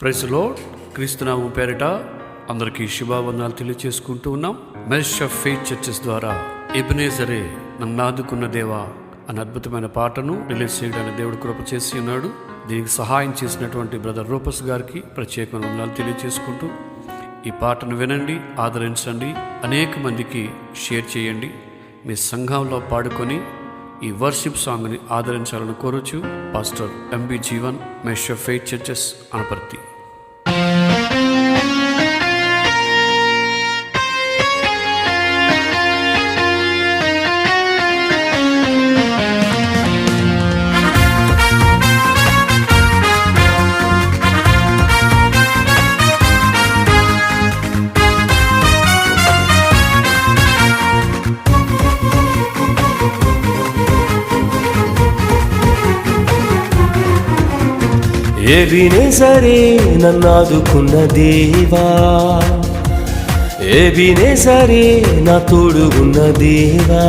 ప్రైస్లో క్రీస్తునామం పేరిట అందరికీ శుభావందనాలు తెలియజేసుకుంటూ ఉన్నాం. మెష్ ఆఫ్ ఫెయిత్ చర్చెస్ ద్వారా ఎబినేజరే నన్ను ఆదుకున్న దేవా అనే అద్భుతమైన పాటను రిలీజ్ చేయడానికి దేవుడు కృప చేసి ఉన్నాడు. దీనికి సహాయం చేసినటువంటి బ్రదర్ రూపస్ గారికి ప్రత్యేకమైన వందనాలు తెలియజేసుకుంటూ ఈ పాటను వినండి ఆదరించండి అనేక మందికి షేర్ చేయండి. మీ సంఘంలో పాడుకొని ఈ వర్షిప్ సాంగ్ని ఆదరించాలని కోరుచు పాస్టర్ ఎంబి జీవన్ మెష్ ఫెయిట్ చర్చెస్ అనపర్తి. ఏవినే సరే నన్నాదుకున్న దేవా. ఏవినే సరే నా తోడు ఉన్న దేవా.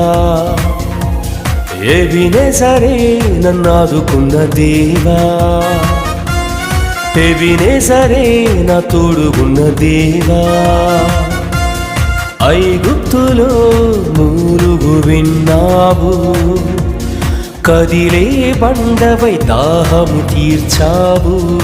ఏవినే సరే నన్నాదుకున్న దేవా. ఏవినే సరే నా తోడు ఉన్న దేవా. ఐగుప్తులో మూలుగు విన్నావు కదిలే బండవై దాహము తీర్చావు.